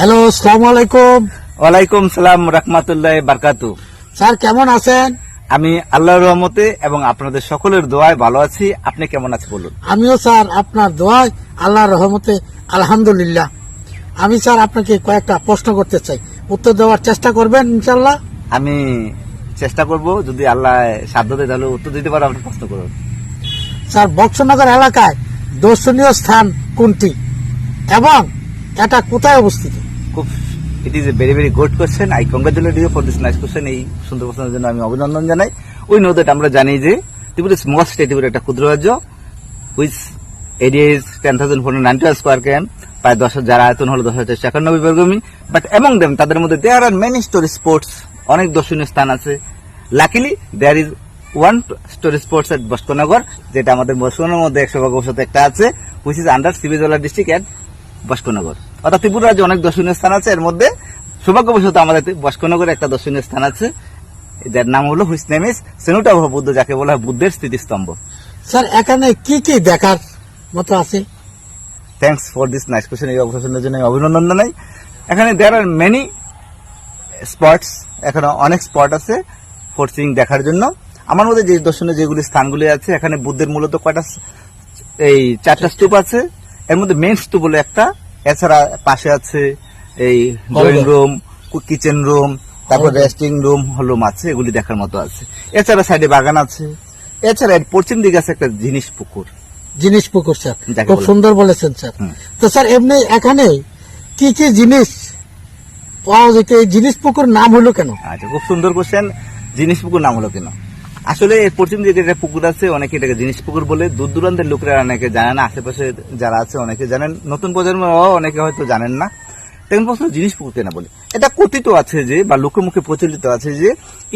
Hello সালাম আলাইকুম ওয়ালাইকুম সালাম রহমাতুল্লাহ বারকাতু স্যার কেমন আছেন? আমি আল্লাহর রহমতে এবং আপনাদের সকলের দোয়ায় ভালো আছি। আপনি কেমন আছেন বলুন? আমিও স্যার আপনার দোয়ায় আল্লাহর রহমতে আলহামদুলিল্লাহ। আমি স্যার আপনাকে কয়েকটা প্রশ্ন করতে চাই। উত্তর দেওয়ার চেষ্টা করবেন ইনশাল্লাহ আমি চেষ্টা করব যদি আল্লাহ সাধ্য দেয় তাহলে উত্তর দিতে পারো আপনি প্রশ্ন করুন। স্যার বক্সনগর এলাকায় দর্শনীয় স্থান কোনটি? এবং এটা কোথায় অবস্থিত? খুব it is a very very good question I congratulate you for this nice question এই সুন্দর প্রশ্নের জন্য আমি অভিনন্দন জানাই। ওই নদীটা আমরা জানি যে ত্রিপুরা স্মল স্টেট ত্রিপুরা একটা ক্ষুদ্র রাজ্য which area is ten thousand four ninety square camp প্রায় দশ যার আয়তন হলো দশ হাজার একানব্বই বর্গমি বাট এমং দেম তাদের মধ্যে there are many story sports অনেক দর্শনীয় স্থান আছে। Luckily there is one story sports at Boxanagar যেটা আমাদের বস্কনগরের মধ্যে একশো ভাগ একটা আছে which is under Sipahijala district at Boxanagar. অর্থাৎ ত্রিপুরা রাজ্যে অনেক দর্শনীয় স্থান আছে। এর মধ্যে সৌভাগ্যবশত আমাদের বস্কনগরে একটা দর্শনীয় স্থান আছে। যার নাম হলো হুইস নেম ইস সেনুটা বুদ্ধ যাকে বলা হয় বুদ্ধের স্মৃতিস্তম্ভ। স্যার এখানে কি কি দেখার মতো আছে? Thanks for this nice question এই অবসরের জন্য অভিনন্দন জানাই। এখানে দেয়ার আর মেনি স্পটস এখানে অনেক স্পট আছে ফর সিং দেখার জন্য। আমার মধ্যে যে দর্শনীয় যেগুলি স্থানগুলি আছে এখানে বুদ্ধের মূলত কয়টা এই চারটা স্তূপ আছে। এর মধ্যে মেন স্তূপ হলো একটা এছাড়া পাশে আছে এই ড্রয়িং রুম কিচেন রুম তারপর রেস্টিং রুম রুম আছে এগুলি দেখার মতো আছে। এছাড়া সাইডে বাগান আছে। এছাড়া পশ্চিম দিকে আছে একটা জিনিস পুকুর। জিনিস পুকুর স্যার। খুব সুন্দর বলেছেন স্যার। তো স্যার এমনি এখানে কি কি জিনিস পাওয়া যেত এই জিনিস পুকুর নাম হলো কেন? আচ্ছা খুব সুন্দর কোশ্চেন জিনিস পুকুর নাম হলো কেন? আসলে পশ্চিম দিকে একটা পুকুর আছে, অনেকে এটাকে জিনিস পুকুর বলে। দূর দূরান্তের লোকেরা অনেকে জানে না, আশেপাশে যারা আছে অনেকে জানেন। নতুন প্রজন্ম অনেকে হয়তো জানেন না। তেমন প্রশ্ন জিনিস পুকুর কেন বলে? এটা কথিত আছে যে, বা লোকের মুখে প্রচলিত আছে যে,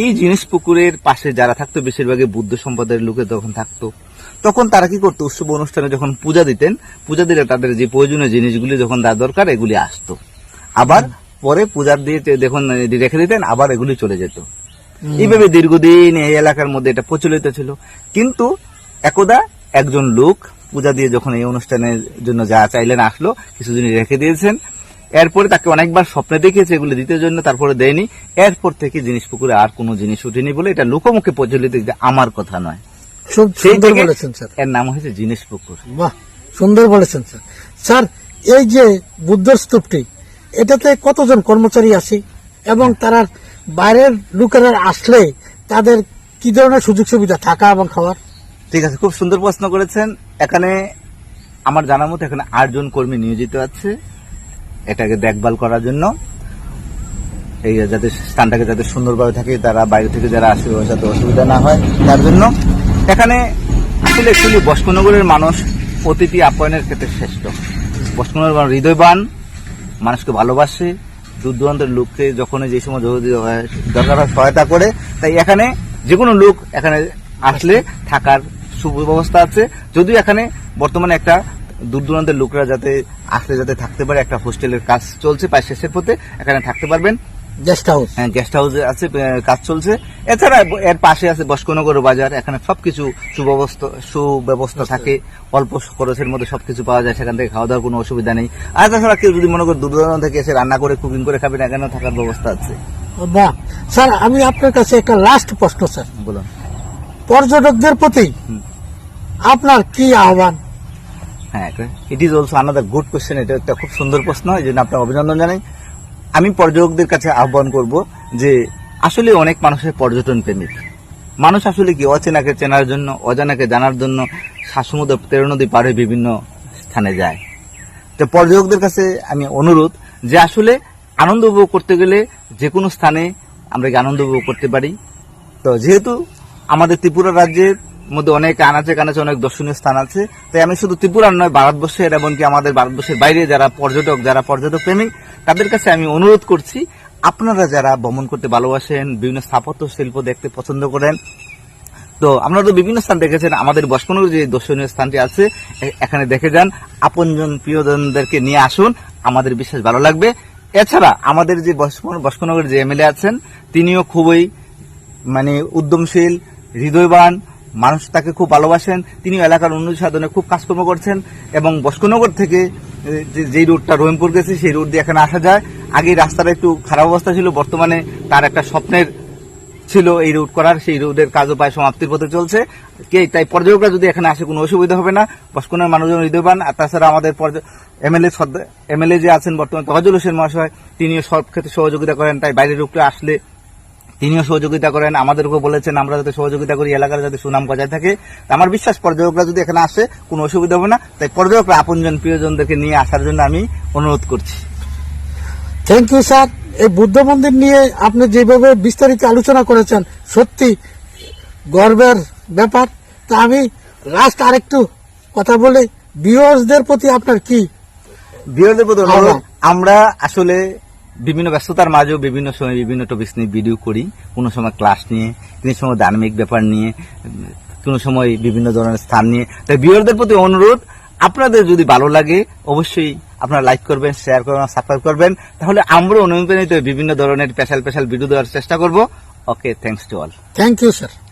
এই জিনিস পুকুরের পাশে যারা থাকতো, বেশিরভাগই বুদ্ধ সম্প্রদায়ের লোকে তখন থাকতো। তখন তারা কি করতো? উৎসব অনুষ্ঠানে যখন পূজা দিতেন, পূজা দিলে তাদের যে প্রয়োজনীয় জিনিসগুলি যখন দেওয়া দরকার, এগুলি আসতো। আবার পরে পূজার দিয়ে যখন রেখে দিতেন, আবার এগুলি চলে যেত। এইভাবে দীর্ঘদিন এই এলাকার মধ্যে এটা প্রচলিত ছিল। কিন্তু একদা একজন লোক পূজা দিয়ে যখন এই অনুষ্ঠানের জন্য যা চাইলেন আসলো কিছু জিনিস রেখে দিয়েছেন। এরপরে তাকে অনেকবার স্বপ্নে দেখিয়েছে এগুলো দিতে জন্য তারপরে দেয়নি। এরপর থেকে জিনিস পুকুরে আর কোনো জিনিস উঠেনি বলে এটা লোকমুখে প্রচলিত যে আমার কথা নয়। সুন্দর বলেছেন স্যার। এর নাম হয়েছে জিনিস পুকুর বাহ সুন্দর বলেছেন স্যার। স্যার এই যে বুদ্ধর স্তূপটি এটাতে কতজন কর্মচারী আছে এবং তারা বাইরের লোকেরা আসলে তাদের কি ধরনের সুযোগ সুবিধা, থাকা এবং খাওয়ার? ঠিক আছে, খুব সুন্দর প্রশ্ন করেছেন। এখানে আমার জানার মতো এখানে আটজন কর্মী নিয়োজিত আছে। এটাকে দেখভাল করার জন্য। এই যাতে স্থানটাকে যাতে সুন্দরভাবে থাকে, তারা বাইরে থেকে যারা আসে যাতে অসুবিধা না হয় তার জন্য। এখানে আসলে অ্যাকচুয়ালি বস্কনগরের মানুষ অতিথি আপ্যায়নের ক্ষেত্রে শ্রেষ্ঠ। বস্কনগরের হৃদয়বান, মানুষকে ভালোবাসে। দূর দূরান্তের লোককে যখন যে সময় জরুরি হয়, দরকার হয় সহায়তা করে তাই এখানে যে কোনো লোক এখানে আসলে থাকার সুব্যবস্থা আছে। যদিও এখানে বর্তমানে একটা দূর দূরান্তের লোকরা যাতে আসলে যাতে থাকতে পারে একটা হোস্টেলের কাজ চলছে প্রায় শেষের পথে এখানে থাকতে পারবেন। Guest house. হ্যাঁ গেস্ট হাউসে আছে কাজ চলছে। এছাড়া এর পাশে আছে বস্কনগর বাজার এখানে সবকিছু সুব্যবস্থা সুব্যবস্থা থাকে। অল্প খরচের মধ্যে সবকিছু পাওয়া যায় সেখান থেকে খাওয়া দাওয়ার কোনো অসুবিধা নেই। আর তাছাড়া কেউ যদি মনে করে দূর দূরান্ত থেকে এসে রান্না করে কুকিং করে খাবেন এখানেও থাকার ব্যবস্থা আছে। বাহ স্যার আমি আপনার কাছে একটা লাস্ট প্রশ্ন স্যার। বলুন। পর্যটকদের প্রতি আপনার কি আহ্বান? হ্যাঁ it is also another good question এটা একটা খুব সুন্দর প্রশ্ন এই জন্য আপনার অভিনন্দন জানাই। আমি পর্যটকদের কাছে আহ্বান করব যে আসলে অনেক মানুষের পর্যটন প্রেমিক। মানুষ আসলে কি অচেনাকে চেনার জন্য, অজানাকে জানার জন্য শাসমুদ্র তেরো নদী পারে বিভিন্ন স্থানে যায়। তো পর্যটকদের কাছে আমি অনুরোধ যে আসলে আনন্দ উপভোগ করতে গেলে যে কোনো স্থানে আমরা আনন্দ উপভোগ করতে পারি। তো যেহেতু আমাদের ত্রিপুরা রাজ্যের মধ্যে অনেক আনাচে কানাচে অনেক দর্শনীয় স্থান আছে। তাই আমি শুধু ত্রিপুরার নয় ভারতবর্ষের এমনকি আমাদের ভারতবর্ষের বাইরে যারা পর্যটক যারা পর্যটক প্রেমিক, তাদের কাছে আমি অনুরোধ করছি, আপনারা যারা ভ্রমণ করতে ভালোবাসেন, বিভিন্ন স্থাপত্য শিল্প দেখতে পছন্দ করেন, তো আপনারা তো বিভিন্ন স্থান দেখেছেন, আমাদের বসকনগর যে দর্শনীয় স্থানটি আছে এখানে দেখে যান, আপনজন প্রিয়জনদেরকে নিয়ে আসুন, আমাদের বিশেষ ভালো লাগবে। এছাড়া আমাদের যে বসকনগর যে এমএলএ আছেন, তিনিও খুবই মানে উদ্যমশীল, হৃদয়বান মানুষ তাকে খুব ভালোবাসেন, তিনি এলাকার উন্নতি সাধনে খুব কাজকর্ম করছেন এবং বস্কনগর থেকে যেই রুটটা রহিমপুর গেছে, সেই রুট দিয়ে এখানে আসা যায়। আগে রাস্তাটা একটু খারাপ অবস্থা ছিল, বর্তমানে তার একটা স্বপ্নের ছিল এই রুট করার, সেই রুটের কাজও প্রায় সমাপ্তির পথে চলছে। কে, তাই পর্যটকরা যদি এখানে আসে, কোনো অসুবিধা হবে না। বসকনের মানুষজন হৃদয়বান, আর তাছাড়া আমাদের এমএলএ এমএলএ যে আছেন বর্তমানে তহাজুল হোসেন মহাশয়, তিনিও সব ক্ষেত্রে সহযোগিতা করেন, তাই বাইরের রুটে আসলে তিনিও সহযোগিতা করেন আমাদের আমাদেরকেও বলেছেন আমরা যাতে সহযোগিতা করি এলাকার যাতে সুনাম বজায় থাকে। আমার বিশ্বাস পর্যটকরা যদি এখানে আসে কোনো অসুবিধা হবে না। তাই পর্যটকরা আপনজন প্রিয়জনদেরকে নিয়ে আসার জন্য আমি অনুরোধ করছি। থ্যাংক ইউ স্যার এই বুদ্ধ মন্দির নিয়ে আপনি যেভাবে বিস্তারিত আলোচনা করেছেন সত্যি গর্বের ব্যাপার। তা আমি লাস্ট আরেকটু কথা বলে ভিউয়ার্সদের প্রতি আপনার কি বিরোধীর প্রতি আমরা আসলে বিভিন্ন ব্যস্ততার মাঝেও বিভিন্ন সময় বিভিন্ন টপিক্স নিয়ে ভিডিও করি। কোনো সময় ক্লাস নিয়ে, কোনো সময় ধার্মিক ব্যাপার নিয়ে, কোনো সময় বিভিন্ন ধরনের স্থান নিয়ে। তাই বিরোধীদের প্রতি অনুরোধ, আপনাদের যদি ভালো লাগে, অবশ্যই আপনারা লাইক করবেন শেয়ার করবেন সাবস্ক্রাইব করবেন। তাহলে আমরা অনুপ্রাণিত বিভিন্ন ধরনের স্পেশাল স্পেশাল ভিডিও দেওয়ার চেষ্টা করব। Okay thanks to all thank you sir